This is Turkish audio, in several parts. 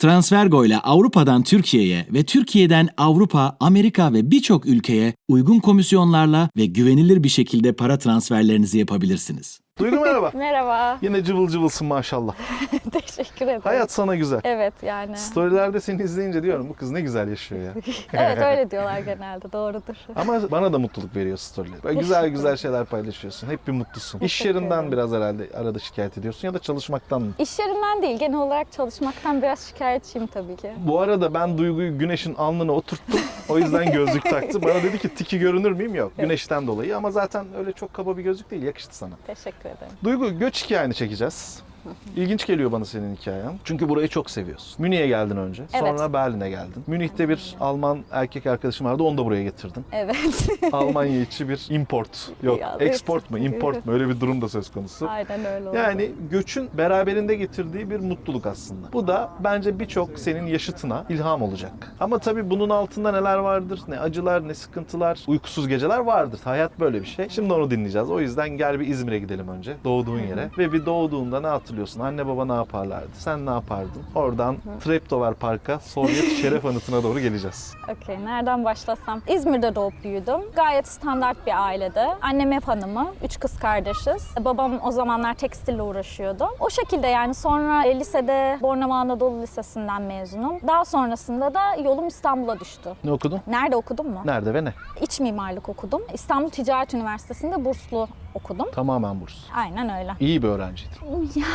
Transfergo ile Avrupa'dan Türkiye'ye ve Türkiye'den Avrupa, Amerika ve birçok ülkeye uygun komisyonlarla ve güvenilir bir şekilde para transferlerinizi yapabilirsiniz. Duygu merhaba. Merhaba. Yine cıvıl cıvılsın maşallah. Teşekkür ederim. Hayat sana güzel. Evet yani. Storylerde seni izleyince diyorum bu kız ne güzel yaşıyor ya. evet öyle diyorlar genelde doğrudur. Ama bana da mutluluk veriyor storyler. Böyle güzel güzel şeyler paylaşıyorsun. Hep bir mutlusun. İş yerinden biraz herhalde arada şikayet ediyorsun ya da çalışmaktan mı? İş yerinden değil genel olarak çalışmaktan biraz şikayetçiyim tabii ki. Bu arada ben Duygu'yu güneşin alnına oturttum. O yüzden gözlük taktı. Bana dedi ki tiki görünür müyüm? Yok. Güneşten dolayı ama zaten öyle çok kaba bir gözlük değil. Yakıştı sana. Teşekkür ederim. Duygu göç hikayeni çekeceğiz. İlginç geliyor bana senin hikayen. Çünkü burayı çok seviyorsun. Münih'e geldin önce. Evet. Sonra Berlin'e geldin. Münih'te bir Alman erkek arkadaşım vardı. Onu da buraya getirdin. Evet. Almanya içi bir import. Yok, Ya, export mu, import mu? Öyle bir durum da söz konusu. Aynen öyle oldu. Yani göçün beraberinde getirdiği bir mutluluk aslında. Bu da bence birçok senin yaşıtına ilham olacak. Ama tabii bunun altında neler vardır? Ne acılar, ne sıkıntılar, uykusuz geceler vardır. Hayat böyle bir şey. Şimdi onu dinleyeceğiz. O yüzden gel bir İzmir'e gidelim önce. Doğduğun yere. Ve bir doğduğunda ne hatırlıyorsun? Anne baba ne yaparlardı? Sen ne yapardın? Oradan Treptower Park'a, Sovyet Şeref Anıtı'na doğru geleceğiz. Okey, nereden başlasam? İzmir'de doğup büyüdüm. Gayet standart bir ailede. Annem ev hanımı, üç kız kardeşiz. Babam o zamanlar tekstille uğraşıyordu. O şekilde yani sonra lisede Bornova Anadolu Lisesi'nden mezunum. Daha sonrasında da yolum İstanbul'a düştü. Ne okudun? Nerede okudum mu? Nerede ve ne? İç mimarlık okudum. İstanbul Ticaret Üniversitesi'nde burslu okudum. Tamamen burs. Aynen öyle. İyi bir öğrenciydin.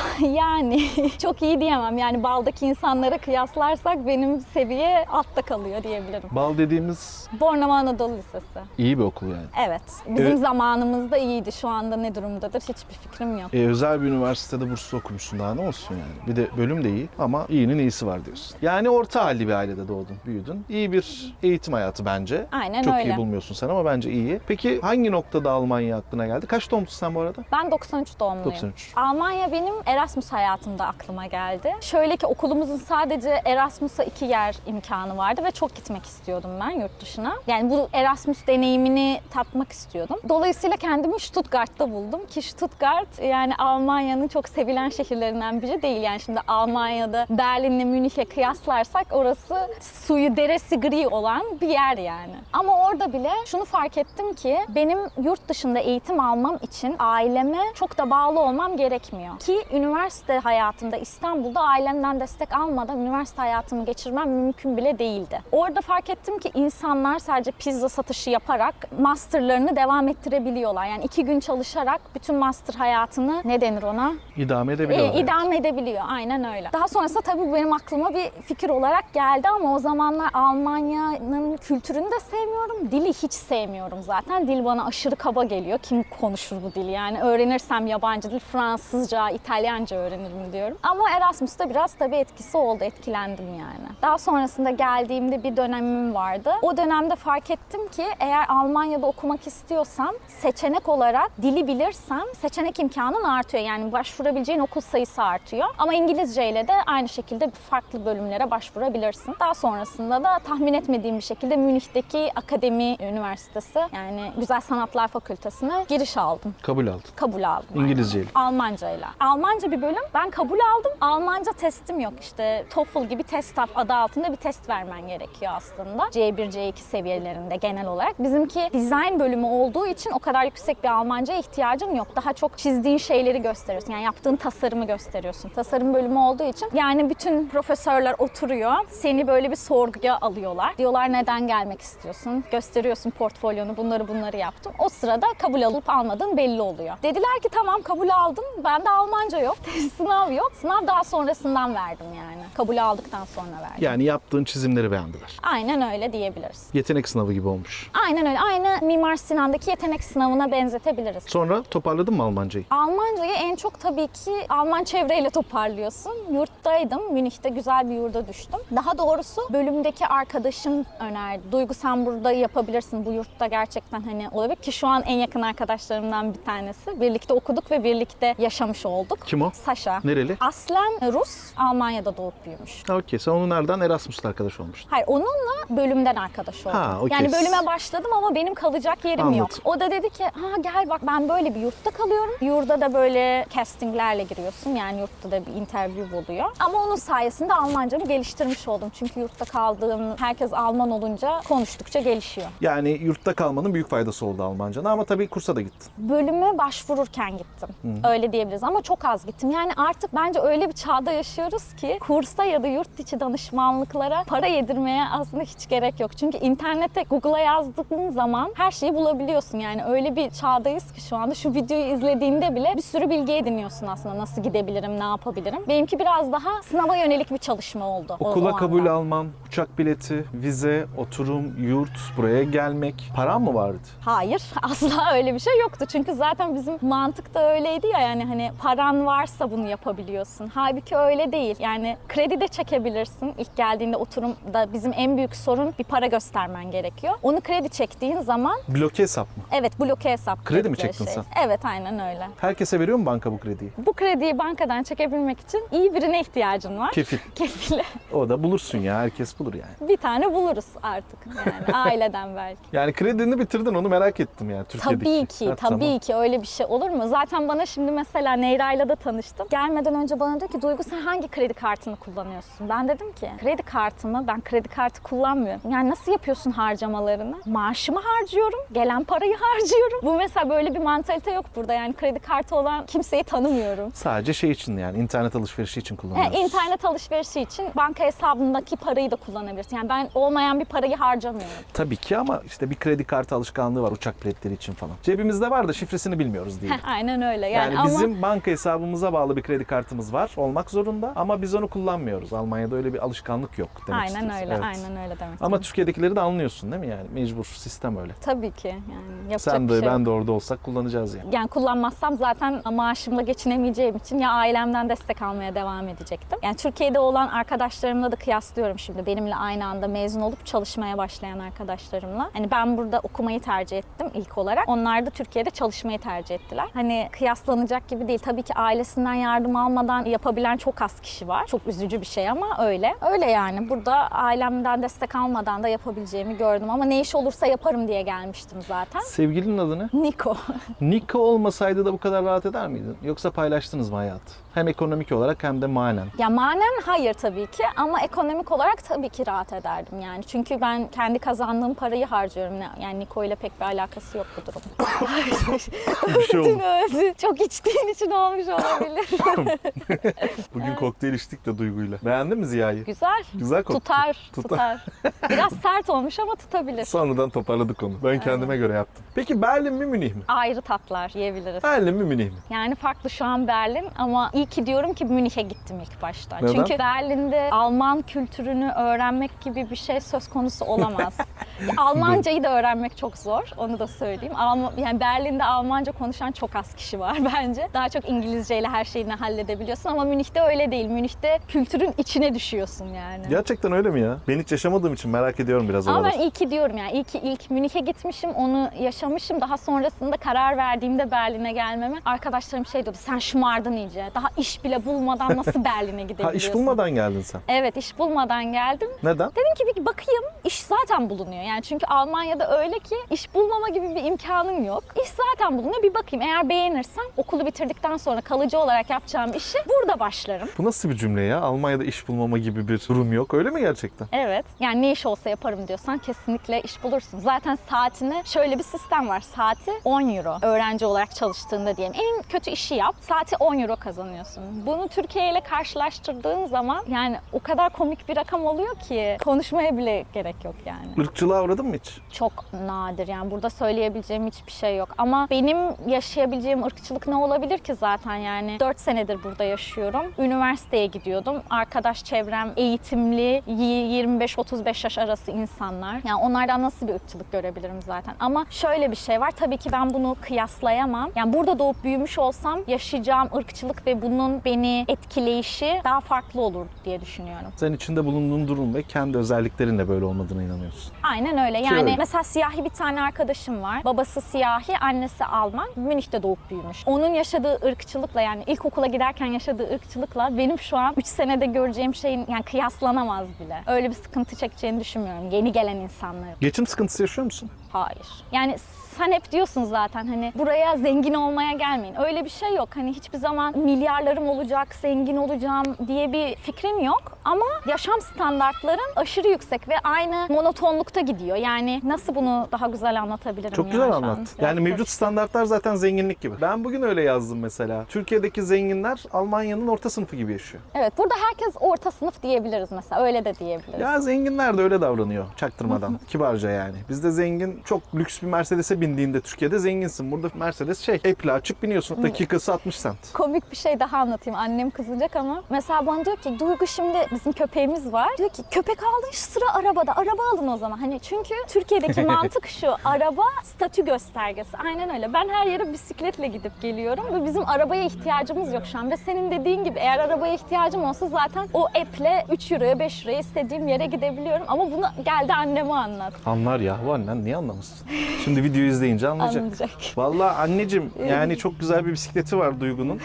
Yani çok iyi diyemem. Yani baldaki insanlara kıyaslarsak benim seviye altta kalıyor diyebilirim. Bal dediğimiz Bornova Anadolu Lisesi. iyi bir okul yani. Evet. Bizim Evet. zamanımızda iyiydi. Şu anda ne durumdadır hiçbir fikrim yok. E, özel bir üniversitede burslu okumuşsun daha ne olsun yani. Bir de bölüm de iyi ama iyinin iyisi var diyorsun. Yani orta halli bir ailede doğdun, büyüdün. İyi bir eğitim hayatı bence. Aynen Çok öyle. iyi bulmuyorsun sen ama bence iyi. Peki hangi noktada Almanya aklına geldi? Kaç doğumlusun sen bu arada? Ben 93 doğumluyum. 93. Almanya benim Erasmus hayatımda aklıma geldi. Şöyle ki okulumuzun sadece Erasmus'a iki yer imkanı vardı ve çok gitmek istiyordum ben yurt dışına. Yani bu Erasmus deneyimini tatmak istiyordum. Dolayısıyla kendimi Stuttgart'ta buldum ki Stuttgart yani Almanya'nın çok sevilen şehirlerinden biri değil. Yani şimdi Almanya'da Berlin'le Münih'e kıyaslarsak orası suyu deresi gri olan bir yer yani. Ama orada bile şunu fark ettim ki benim yurt dışında eğitim almam için aileme çok da bağlı olmam gerekmiyor. Ki üniversite hayatımda İstanbul'da ailemden destek almadan üniversite hayatımı geçirmem mümkün bile değildi. Orada fark ettim ki insanlar sadece pizza satışı yaparak masterlarını devam ettirebiliyorlar. Yani iki gün çalışarak bütün master hayatını ne denir ona? İdame E, edebiliyorlar. evet. idame edebiliyor. Aynen öyle. Daha sonrasında tabii benim aklıma bir fikir olarak geldi ama o zamanlar Almanya'nın kültürünü de sevmiyorum. Dili hiç sevmiyorum zaten. Dil bana aşırı kaba geliyor. Kim konuşur bu dili yani? Öğrenirsem yabancı dil Fransızca, İtalyanca öğrenirim diyorum. Ama Erasmus'ta biraz tabii etkisi oldu. Etkilendim yani. Daha sonrasında geldiğimde bir dönemim vardı. O dönemde fark ettim ki eğer Almanya'da okumak istiyorsam seçenek olarak dili bilirsem seçenek imkanın artıyor. Yani başvurabileceğin okul sayısı artıyor. Ama İngilizce ile de aynı şekilde farklı bölümlere başvurabilirsin. Daha sonrasında da tahmin etmediğim bir şekilde Münih'teki Akademi Üniversitesi yani Güzel Sanatlar Fakültesine giriş aldım. Kabul aldın. Kabul aldım. İngilizceyle. Almancayla. Almanca bir bölüm. Ben kabul aldım. Almanca testim yok. İşte TOEFL gibi test adı altında bir test vermen gerekiyor aslında. C1, C2 seviyelerinde genel olarak. Bizimki dizayn bölümü olduğu için o kadar yüksek bir Almancaya ihtiyacın yok. Daha çok çizdiğin şeyleri gösteriyorsun. Yani yaptığın tasarımı gösteriyorsun. Tasarım bölümü olduğu için yani bütün profesörler oturuyor. Seni böyle bir sorguya alıyorlar. Diyorlar neden gelmek istiyorsun? Gösteriyorsun portfolyonu. Bunları bunları yaptım. O sırada kabul alıp almadığın belli oluyor. Dediler ki tamam kabul aldım. Bende Almanca yok. Sınav yok. Sınav daha sonrasından verdim yani. Kabul aldıktan sonra verdim. Yani yaptığın çizimleri beğendiler. Aynen öyle diyebiliriz. Yetenek sınavı gibi olmuş. Aynen öyle. Aynı Mimar Sinan'daki yetenek sınavına benzetebiliriz. Sonra toparladın mı Almancayı? Almancayı en çok tabii ki Alman çevreyle toparlıyorsun. Yurttaydım. Münih'te güzel bir yurda düştüm. Daha doğrusu bölümdeki arkadaşım önerdi. Duygu sen burada yapabilirsin. Bu yurtta gerçekten hani olabilir ki şu an en yakın arkadaşlarımdan bir tanesi. Birlikte okuduk ve birlikte yaşamış olduk. Kim o? Saşa. Nereli? Aslen Rus, Almanya'da doğup büyümüş. Ha, Okey. Sen onu nereden? Erasmus'ta arkadaş olmuştun. Hayır onunla bölümden arkadaş oldum. Ha, okey. Yani bölüme başladım ama benim kalacak yerim yok. Anladım. O da dedi ki ha gel bak ben böyle bir yurtta kalıyorum. Yurda da böyle castinglerle giriyorsun. Yani yurtta da bir interview oluyor. Ama onun sayesinde Almancamı geliştirmiş oldum. Çünkü yurtta kaldığım herkes Alman olunca konuştukça gelişiyor. Yani yurtta kalmanın büyük faydası oldu Almancana ama tabii kursa da gittin. bölümü başvururken gittim. Öyle diyebiliriz ama çok az gittim. Yani artık bence öyle bir çağda yaşıyoruz ki kursa ya da yurt içi danışmanlıklara para yedirmeye aslında hiç gerek yok. Çünkü internette Google'a yazdığın zaman her şeyi bulabiliyorsun. Yani öyle bir çağdayız ki şu anda şu videoyu izlediğinde bile bir sürü bilgi ediniyorsun aslında. Nasıl gidebilirim, ne yapabilirim. Benimki biraz daha sınava yönelik bir çalışma oldu. o Okula anda. kabul alman, uçak bileti, vize, oturum, yurt, buraya gelmek. Paran mı vardı? Hayır asla öyle bir şey yoktu. Çünkü zaten bizim mantık da öyleydi ya yani hani paran varsa bunu yapabiliyorsun. Halbuki öyle değil. Yani kredi de çekebilirsin. İlk geldiğinde oturumda bizim en büyük sorun bir para göstermen gerekiyor. Onu kredi çektiğin zaman Bloke hesap mı? evet bloke hesap. Kredi mi dedikleri çektin şey. sen? Evet aynen öyle. Herkese veriyor mu banka bu krediyi? Bu krediyi bankadan çekebilmek için iyi birine ihtiyacın var. Kefil. Kefile. O da bulursun ya. Herkes bulur yani. Bir tane buluruz artık yani aileden belki. Yani kredini bitirdin onu merak ettim yani Türkiye'deki. Tabii ki, Ha, tabii tamam. ki öyle bir şey olur mu? Zaten bana şimdi mesela Neyra'yla da tanıştım. Gelmeden önce bana diyor ki Duygu sen hangi kredi kartını kullanıyorsun? Ben dedim ki kredi kartımı ben kredi kartı kullanmıyorum. Yani nasıl yapıyorsun harcamalarını? Maaşımı harcıyorum, gelen parayı harcıyorum. Bu mesela böyle bir mantalite yok burada. Yani kredi kartı olan kimseyi tanımıyorum. Sadece şey için yani internet alışverişi için He, kullanıyorsun. internet alışverişi için banka hesabındaki parayı da kullanabilirsin. Yani ben olmayan bir parayı harcamıyorum. Tabii ki ama işte bir kredi kartı alışkanlığı var uçak biletleri için falan. Cebimizde var da şifresini bilmiyoruz diye. Aynen öyle. Yani, Yani, ama bizim banka hesabımıza bağlı bir kredi kartımız var, olmak zorunda ama biz onu kullanmıyoruz. Almanya'da öyle bir alışkanlık yok demek aynen istiyorsun. öyle. Evet. Aynen öyle demek. Ama istedim. Türkiye'dekileri de anlıyorsun değil mi yani? Mecbur sistem öyle. Tabii ki yani yapacak Sen bir de şey ben yok. de orada olsak kullanacağız yani. Yani kullanmazsam zaten maaşımla geçinemeyeceğim için ya ailemden destek almaya devam edecektim. Yani Türkiye'de olan arkadaşlarımla da kıyaslıyorum şimdi. Benimle aynı anda mezun olup çalışmaya başlayan arkadaşlarımla. Hani ben burada okumayı tercih ettim ilk olarak. Onlar da Türkiye'de çalışmayı tercih ettiler. Hani kıyaslanacak gibi değil. Tabii ki ailesinden yardım almadan yapabilen çok az kişi var. Çok üzücü bir şey ama öyle. Öyle yani. Burada ailemden destek almadan da yapabileceğimi gördüm. Ama ne iş olursa yaparım diye gelmiştim zaten. Sevgilinin adı ne? Niko. Niko olmasaydı da bu kadar rahat eder miydin? Yoksa paylaştınız mı hayatı? Hem ekonomik olarak hem de manen. Ya manen hayır tabii ki ama ekonomik olarak tabii ki rahat ederdim yani. Çünkü ben kendi kazandığım parayı harcıyorum. Yani Niko ile pek bir alakası yok bu durumun. Bir şey oldu. öldü. Çok içtiğin için olmuş olabilir. Bugün kokteyl içtik de Duygu'yla. Beğendin mi Ziya'yı? Güzel. Güzel kokteyl. Tutar, Tutar. tutar. Biraz sert olmuş ama tutabilir. Sonradan toparladık onu. Ben kendime göre yaptım. Peki Berlin mi Münih mi? Ayrı tatlar yiyebiliriz. Berlin mi Münih mi? Yani farklı şu an Berlin ama iyi ki diyorum ki Münih'e gittim ilk başta. Neden? Çünkü Berlin'de Alman kültürünü öğrenmek gibi bir şey söz konusu olamaz. Ya Almancayı da öğrenmek çok zor, onu da söyleyeyim. Alman, yani Berlin'de Almanca konuşan çok az kişi var bence. Daha çok İngilizceyle her şeyini halledebiliyorsun ama Münih'te öyle değil. Münih'te kültürün içine düşüyorsun yani. Gerçekten öyle mi ya? Ben hiç yaşamadığım için merak ediyorum biraz Ama oraları. ben iyi ki diyorum yani. İyi ki ilk Münih'e gitmişim, onu yaşamışım. Daha sonrasında karar verdiğimde Berlin'e gelmeme arkadaşlarım şey diyordu. Sen şımardın iyice. Daha iş bile bulmadan nasıl Berlin'e Ha gidebiliyorsun? iş bulmadan geldin sen. Evet iş bulmadan geldim. Neden? Dedim ki bir bakayım iş zaten bulunuyor. Yani çünkü Almanya'da öyle ki iş bulmama gibi bir imkanın yok. İş zaten bulunuyor. Bir bakayım eğer beğenirsem okulu bitirdikten sonra kalıcı olarak yapacağım işi burada başlarım. Bu nasıl bir cümle ya? Almanya'da iş bulmama gibi bir durum yok. Öyle mi gerçekten? Evet. Yani yani ne iş olsa yaparım diyorsan kesinlikle iş bulursun. Zaten saatine şöyle bir sistem var. Saati 10 euro. Öğrenci olarak çalıştığında diyelim. En kötü işi yap. Saati 10 euro kazanıyorsun. Bunu Türkiye ile karşılaştırdığın zaman yani o kadar komik bir rakam oluyor ki konuşmaya bile gerek yok yani. Irkçılığa uğradın mı hiç? Çok nadir yani burada söyleyebileceğim hiçbir şey yok. Ama benim yaşayabileceğim ırkçılık ne olabilir ki zaten yani 4 senedir burada yaşıyorum. Üniversiteye gidiyordum. Arkadaş çevrem eğitimli 25-30 35 yaş arası insanlar. Yani onlardan nasıl bir ırkçılık görebilirim zaten. Ama şöyle bir şey var. Tabii ki ben bunu kıyaslayamam. Yani burada doğup büyümüş olsam yaşayacağım ırkçılık ve bunun beni etkileyişi daha farklı olur diye düşünüyorum. Sen içinde bulunduğun durum ve kendi özelliklerinle böyle olmadığına inanıyorsun. Aynen öyle. Yani öyle. mesela siyahi bir tane arkadaşım var. Babası siyahi, annesi Alman. Münih'te doğup büyümüş. Onun yaşadığı ırkçılıkla yani ilkokula giderken yaşadığı ırkçılıkla benim şu an 3 senede göreceğim şeyin yani kıyaslanamaz bile. Öyle bir sıkıntı çekiyorum gerekeceğini düşünmüyorum. Yeni gelen insanlar. Geçim sıkıntısı yaşıyor musun? Hayır. Yani sen hep diyorsun zaten hani buraya zengin olmaya gelmeyin. Öyle bir şey yok. Hani hiçbir zaman milyarlarım olacak, zengin olacağım diye bir fikrim yok. Ama yaşam standartların aşırı yüksek ve aynı monotonlukta gidiyor. Yani nasıl bunu daha güzel anlatabilirim Çok ya güzel şu an? anlat. Biraz Yani mevcut standartlar zaten zenginlik gibi. Ben bugün öyle yazdım mesela. Türkiye'deki zenginler Almanya'nın orta sınıfı gibi yaşıyor. Evet burada herkes orta sınıf diyebiliriz mesela. Öyle de diyebiliriz. Ya zenginler de öyle davranıyor çaktırmadan. Kibarca yani. Bizde zengin çok lüks bir Mercedes'e bindiğinde Türkiye'de zenginsin. Burada Mercedes şey Apple'e açık biniyorsun. Dakikası 60 cent. komik bir şey daha anlatayım. Annem kızacak ama. Mesela bana diyor ki Duygu şimdi bizim köpeğimiz var. Diyor ki köpek aldın sıra arabada. Araba alın o zaman. Hani çünkü Türkiye'deki mantık şu. Araba statü göstergesi. Aynen öyle. Ben her yere bisikletle gidip geliyorum ve bizim arabaya ihtiyacımız yok şu an. Ve senin dediğin gibi eğer arabaya ihtiyacım olsa zaten o app'le 3 euroya 5 euroya istediğim yere gidebiliyorum. Ama bunu geldi anneme anlat. Anlar ya. Bu annen niye anlamasın? Şimdi videoyu izleyince anlayacak. Anlayacak. Vallahi anneciğim yani çok güzel bir bisikleti var Duygu'nun.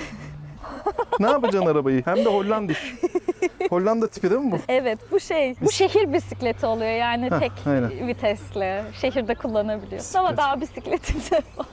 ne yapacaksın arabayı? Hem de Hollandiş. Hollanda tipi değil mi bu? Evet bu şey, bu şehir bisikleti oluyor yani tek aynen. vitesli. Şehirde kullanabiliyorsun ama daha bisikletim de var.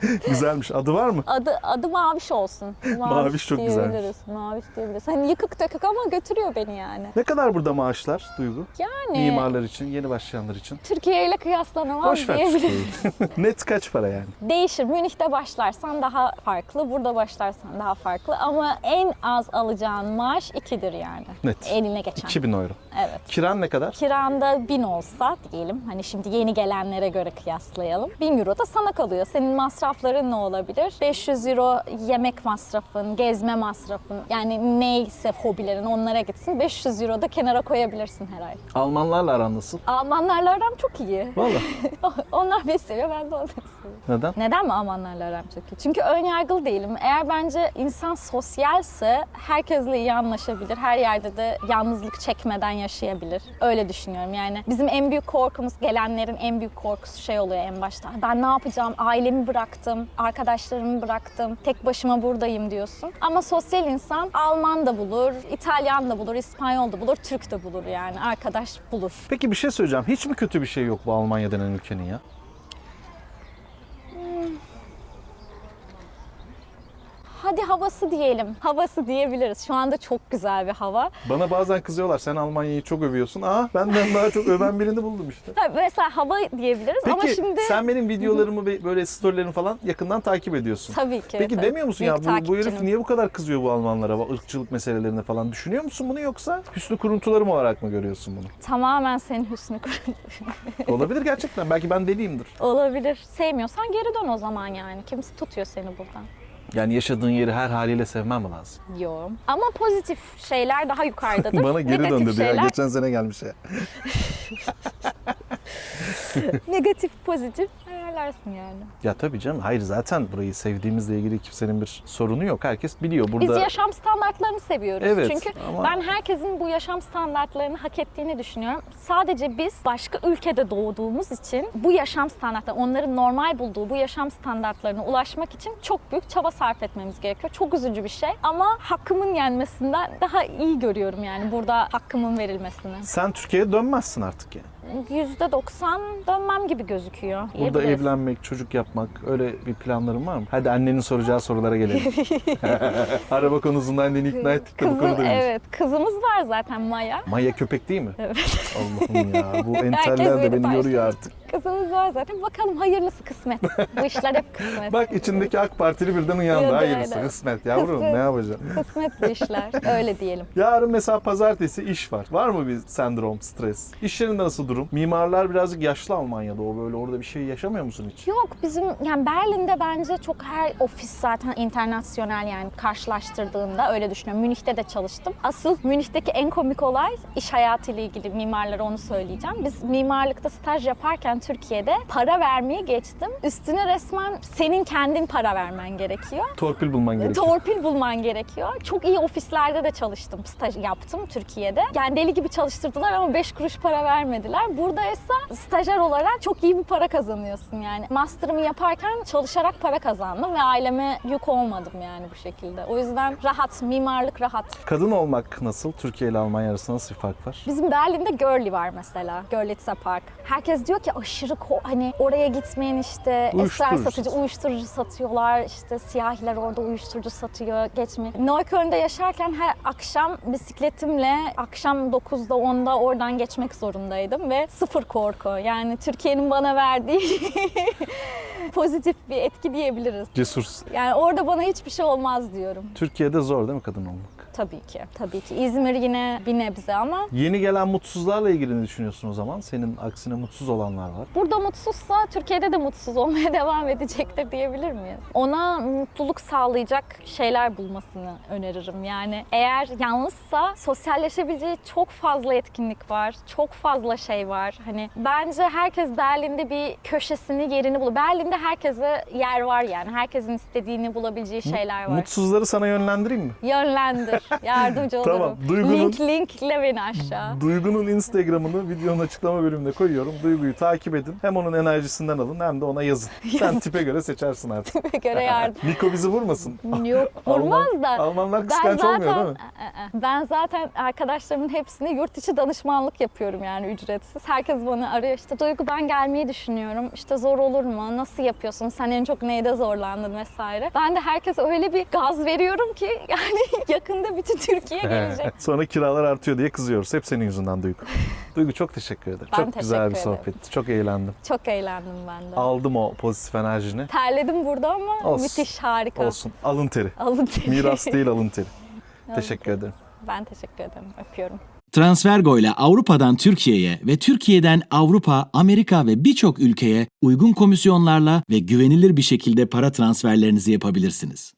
Güzelmiş. Adı var mı? Adı adı Maviş olsun. Maviş, Maviş çok güzelmiş. diyebiliriz. Maviş diyebiliriz. Hani yıkık dökük ama götürüyor beni yani. Ne kadar burada maaşlar Duygu? Yani Mimarlar için, yeni başlayanlar için. Türkiye ile kıyaslanamaz Boş ver diyebiliriz. Net kaç para yani? Değişir. Münih'te başlarsan daha farklı, burada başlarsan daha farklı ama en az alacağın maaş 2'dir yani. Net. Eline geçen. 2000 euro. Evet. Kiran ne kadar? Kiranda 1000 olsa diyelim hani şimdi yeni gelenlere göre kıyaslayalım. 1000 euro da sana kalıyor. Senin masrafların ne olabilir? 500 euro yemek masrafın, gezme masrafın yani neyse hobilerin onlara gitsin. 500 euro da kenara koyabilirsin her ay. Almanlarla aran nasıl? Almanlarla aram çok iyi. Vallahi. Onlar beni seviyor, ben de onları seviyorum. Neden? Neden mi Almanlarla aram çok iyi? Çünkü ön yargılı değilim. Eğer bence insan sosyalse herkesle iyi anlaşabilir. Her yerde de yalnızlık çekmeden yaşayabilir. Öyle düşünüyorum yani. Bizim en büyük korkumuz, gelenlerin en büyük korkusu şey oluyor en başta. Ben ne yapacağım? Ailemi bıraktım, arkadaşlarımı bıraktım. Tek başıma buradayım diyorsun. Ama sosyal insan Alman da bulur, İtalyan da bulur, İspanyol da bulur, Türk de bulur yani. Arkadaş bulur. Peki bir şey söyleyeceğim. Hiç mi kötü bir şey yok bu Almanya denen ülkenin ya? Hadi havası diyelim. Havası diyebiliriz. Şu anda çok güzel bir hava. Bana bazen kızıyorlar. Sen Almanya'yı çok övüyorsun. Aa benden daha çok öven birini buldum işte. Tabii mesela hava diyebiliriz Peki ama şimdi sen benim videolarımı ve böyle storylerimi falan yakından takip ediyorsun. tabii ki. Peki tabii. demiyor musun Büyük ya bu, bu herif niye bu kadar kızıyor bu Almanlara bu ırkçılık meselelerine falan? Düşünüyor musun bunu yoksa hüsnü kuruntularım olarak mı görüyorsun bunu? Tamamen senin hüsnü kurun- Olabilir gerçekten. Belki ben deliyimdir. Olabilir. Sevmiyorsan geri dön o zaman yani. Kimse tutuyor seni buradan. Yani yaşadığın yeri her haliyle sevmem mi lazım? Yok. Ama pozitif şeyler daha yukarıdadır. Bana geri Negatif dön dedi ya. şeyler, Geçen sene gelmiş ya. Negatif, pozitif ayarlarsın yani. Ya tabii canım. Hayır zaten burayı sevdiğimizle ilgili kimsenin bir sorunu yok. Herkes biliyor. Burada Biz yaşam standartlarını seviyoruz. Evet, Çünkü ama- ben herkesin bu yaşam standartlarını hak ettiğini düşünüyorum. Sadece biz başka ülkede doğduğumuz için bu yaşam standartları, onların normal bulduğu bu yaşam standartlarına ulaşmak için çok büyük çaba sarf etmemiz gerekiyor. Çok üzücü bir şey ama hakkımın yenmesinden daha iyi görüyorum yani burada hakkımın verilmesini. sen Türkiye'ye dönmezsin artık yani. %90 dönmem gibi gözüküyor. Burada diyebiliriz. evlenmek, çocuk yapmak öyle bir planların var mı? Hadi annenin soracağı sorulara gelelim. Araba konusunda anneni ikna ettik de bu Kızı, konuda iyiyiz. evet, kızımız var zaten Maya. Maya köpek değil mi? Evet. Allah'ım ya bu enteller de beni beni yoruyor artık. Kızımız var zaten. Bakalım hayırlısı kısmet. Bu işler hep kısmet. Bak içindeki AK Partili birden uyandı. Uyandı, Hayırlısı kısmet yavrum Kısmet. ne yapacaksın? Kısmet bu işler. Öyle diyelim. Yarın mesela pazartesi iş var. Var mı bir sendrom, stres? İş yerinde nasıl durum? Mimarlar birazcık yaşlı Almanya'da. O böyle orada bir şey yaşamıyor musun hiç? Yok bizim yani Berlin'de bence çok her ofis zaten internasyonel yani karşılaştırdığında öyle düşünüyorum. Münih'te de çalıştım. Asıl Münih'teki en komik olay iş hayatıyla ilgili mimarlara onu söyleyeceğim. Biz mimarlıkta staj yaparken Türkiye'de para vermeyi geçtim. Üstüne resmen senin kendin para vermen gerekiyor. Torpil bulman gerekiyor. Torpil bulman gerekiyor. Çok iyi ofislerde de çalıştım, staj yaptım Türkiye'de. Yani deli gibi çalıştırdılar ama 5 kuruş para vermediler. Burada ise stajyer olarak çok iyi bir para kazanıyorsun yani. Master'ımı yaparken çalışarak para kazandım ve aileme yük olmadım yani bu şekilde. O yüzden rahat, mimarlık rahat. Kadın olmak nasıl? Türkiye ile Almanya arasında nasıl bir fark var? Bizim Berlin'de Görli var mesela. Görlitzer Park. Herkes diyor ki aşırı ko- hani oraya gitmeyin işte esrar Uyuşturucu satıcı, uyuşturucu satıyorlar. işte siyahiler orada uyuşturucu satıyor. Geçmeyin. Neukölln'de yaşarken her akşam bisikletimle akşam 9'da 10'da oradan geçmek zorundaydım ve sıfır korku. Yani Türkiye'nin bana verdiği pozitif bir etki diyebiliriz. Cesursun. Yani orada bana hiçbir şey olmaz diyorum. Türkiye'de zor değil mi kadın olmak? Tabii ki. Tabii ki. İzmir yine bir nebze ama Yeni gelen mutsuzlarla ilgili ne düşünüyorsun o zaman? Senin aksine mutsuz olanlar var. Burada mutsuzsa Türkiye'de de mutsuz olmaya devam edecektir diyebilir miyiz? Ona mutluluk sağlayacak şeyler bulmasını öneririm. Yani eğer yalnızsa sosyalleşebileceği çok fazla etkinlik var. Çok fazla şey var. Hani bence herkes Berlin'de bir köşesini, yerini bulur. Berlin'de herkese yer var yani. Herkesin istediğini bulabileceği şeyler var. Mutsuzları sana yönlendireyim mi? Yönlendir. Yardımcı olurum. Tamam, Duygu'nun- Link linkle beni aşağı. Duygu'nun Instagram'ını videonun açıklama bölümüne koyuyorum. Duygu'yu takip edin. Hem onun enerjisinden alın hem de ona yazın. Sen tipe göre seçersin artık. göre yardım. Niko bizi vurmasın. Yok vurmaz Alman- da. Almanlar kıskanç olmuyor zaten değil mi? Ben zaten arkadaşlarımın hepsine yurt içi danışmanlık yapıyorum yani ücretsiz. Herkes bana arıyor işte Duygu ben gelmeyi düşünüyorum. İşte zor olur mu? Nasıl yapıyorsun? Sen en çok neyde zorlandın vesaire. Ben de herkese öyle bir gaz veriyorum ki yani yakında bütün Türkiye gelecek. Sonra kiralar artıyor diye kızıyoruz. Hep senin yüzünden Duygu. Duygu çok teşekkür ederim. Ben çok güzel bir teşekkür sohbetti. Çok eğlendim. Çok eğlendim ben de. Aldım o pozitif enerjini. Terledim burada ama Olsun. müthiş harika. Olsun. Alın teri. Alın teri. Miras değil alın teri. Alın Teşekkür teri. ederim. Ben teşekkür ederim. Öpüyorum. Transfergo ile Avrupa'dan Türkiye'ye ve Türkiye'den Avrupa, Amerika ve birçok ülkeye uygun komisyonlarla ve güvenilir bir şekilde para transferlerinizi yapabilirsiniz.